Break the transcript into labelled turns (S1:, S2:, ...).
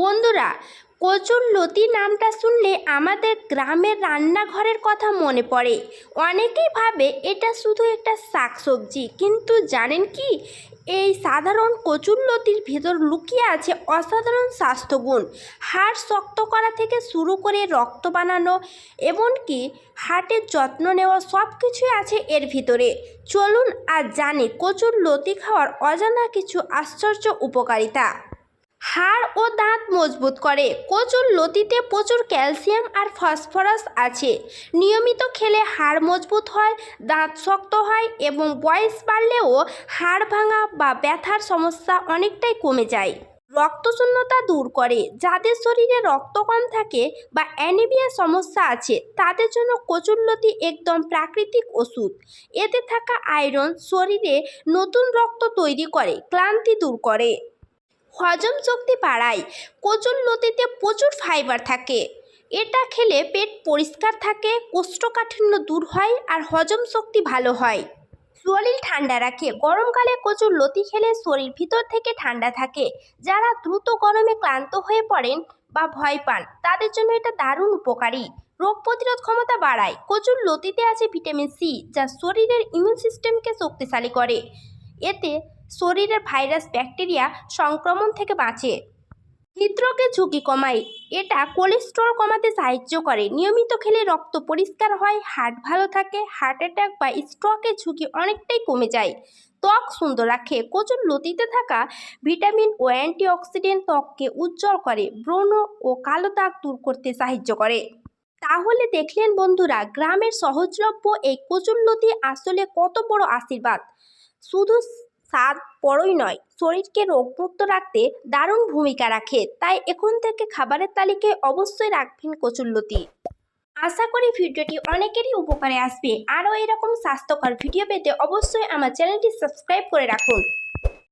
S1: বন্ধুরা, কচুর লতি নামটা শুনলে আমাদের গ্রামের রান্নাঘরের কথা মনে পড়ে। অনেকেই ভাবে এটা শুধু একটা শাকসবজি, কিন্তু জানেন কি? এই সাধারণ কচুর লতির ভেতর লুকিয়ে আছে অসাধারণ স্বাস্থ্যগুণ। হাড় শক্ত করা থেকে শুরু করে রক্ত বানানো, এমনকি হার্টের যত্ন নেওয়া সব কিছুই আছে এর ভিতরে। চলুন আর জানি কচুর লতি খাওয়ার অজানা কিছু আশ্চর্য উপকারিতা। হাড় ও দাঁত মজবুত করে। কচুর লতিতে প্রচুর ক্যালসিয়াম আর ফসফরাস আছে। নিয়মিত খেলে হাড় মজবুত হয়, দাঁত শক্ত হয় এবং বয়স বাড়লেও হাড় ভাঙা বা ব্যথার সমস্যা অনেকটাই কমে যায়। রক্তশূন্যতা দূর করে। যাদের শরীরে রক্ত কম থাকে বা অ্যানিমিয়া সমস্যা আছে, তাদের জন্য কচুরলতি একদম প্রাকৃতিক ওষুধ। এতে থাকা আয়রন শরীরে নতুন রক্ত তৈরি করে, ক্লান্তি দূর করে। হজম শক্তি বাড়ায়। কচুর লতিতে প্রচুর ফাইবার থাকে। এটা খেলে পেট পরিষ্কার থাকে, কোষ্ঠকাঠিন্য দূর হয় আর হজম শক্তি ভালো হয়। শরীর ঠান্ডা রাখে। গরমকালে কচুর লতি খেলে শরীর ভিতর থেকে ঠান্ডা থাকে। যারা দ্রুত গরমে ক্লান্ত হয়ে পড়েন বা ভয় পান, তাদের জন্য এটা দারুণ উপকারী। রোগ প্রতিরোধ ক্ষমতা বাড়ায়। কচুর লতিতে আছে ভিটামিন সি, যা শরীরের ইমিউন সিস্টেমকে শক্তিশালী করে। এতে শরীরের ভাইরাস, ব্যাকটেরিয়া সংক্রমণ থেকে বাঁচে। হৃদরোগের ঝুঁকি কমায়। এটা কোলেস্ট্রল কমাতে সাহায্য করে। নিয়মিত খেলে রক্ত পরিষ্কার হয়, হার্ট ভালো থাকে, হার্ট অ্যাটাক বা স্ট্রোকের ঝুঁকি অনেকটাই কমে যায়। ত্বক সুন্দর রাখে কচুর লতিতে থাকা ভিটামিন ও অ্যান্টিঅক্সিডেন্ট ত্বককে উজ্জ্বল করে, ব্রণ ও কালো দাগ দূর করতে সাহায্য করে। তাহলে দেখলেন বন্ধুরা, গ্রামের সহজলভ্য এই কচুরলতি আসলে কত বড় আশীর্বাদ। শুধু স্বাদ বড়ই নয়। শরীরকে রোগমুক্ত রাখতে দারুণ ভূমিকা রাখে। তাই এখন থেকে খাবারের তালিকায় অবশ্যই রাখবেন কচুরলতি আশা করি ভিডিওটি অনেকেরই উপকারে আসবে। আরও এরকম স্বাস্থ্যকর ভিডিও পেতে অবশ্যই আমার চ্যানেলটি সাবস্ক্রাইব করে রাখুন।